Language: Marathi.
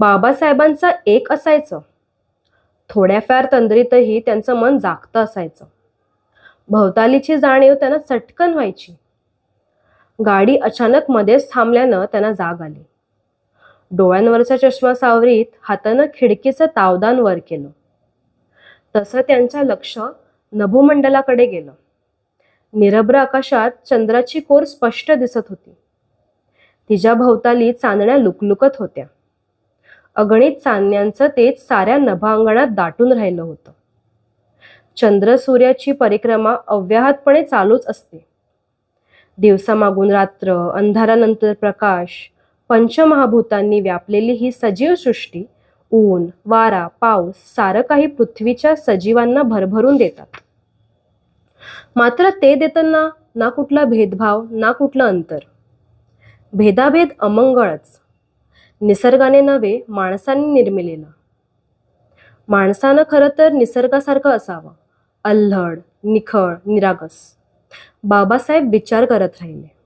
बाबासाहेबांचं एक असायचं. थोड्याफार तंद्रीतही त्यांचं मन जागतं असायचं. भवतालीची जाणीव त्यांना चटकन व्हायची. गाडी अचानक मध्येच थांबल्यानं त्यांना जाग आली. डोळ्यांवरचा चष्मा सावरीत हातानं खिडकीचं तावदान वर केलं. तसं त्यांचं लक्ष नभोमंडलाकडे गेलं. निरभ्र आकाशात चंद्राची कोर स्पष्ट दिसत होती. तिच्या भोवताली चांदण्या लुकलुकत होत्या. अगणित चांदण्यांचं तेज साऱ्या नभांगणात दाटून राहिलं होतं. चंद्र सूर्याची परिक्रमा अव्याहतपणे चालूच असते. दिवसामागून रात्र अंधारानंतर प्रकाश पंचमहाभूतांनी व्यापलेली ही सजीव सृष्टी ऊन वारा पाऊस सारं काही पृथ्वीच्या सजीवांना भरभरून देतात. मात्र ते देताना ना कुठला भेदभाव ना कुठलं अंतर. भेदाभेद अमंगळच. निसर्गाने नव्हे माणसाने निर्मिलेलं. माणसानं खरं तर निसर्गासारखं असावं. अल्हड निखळ निरागस. बाबासाहेब विचार करत राहिले.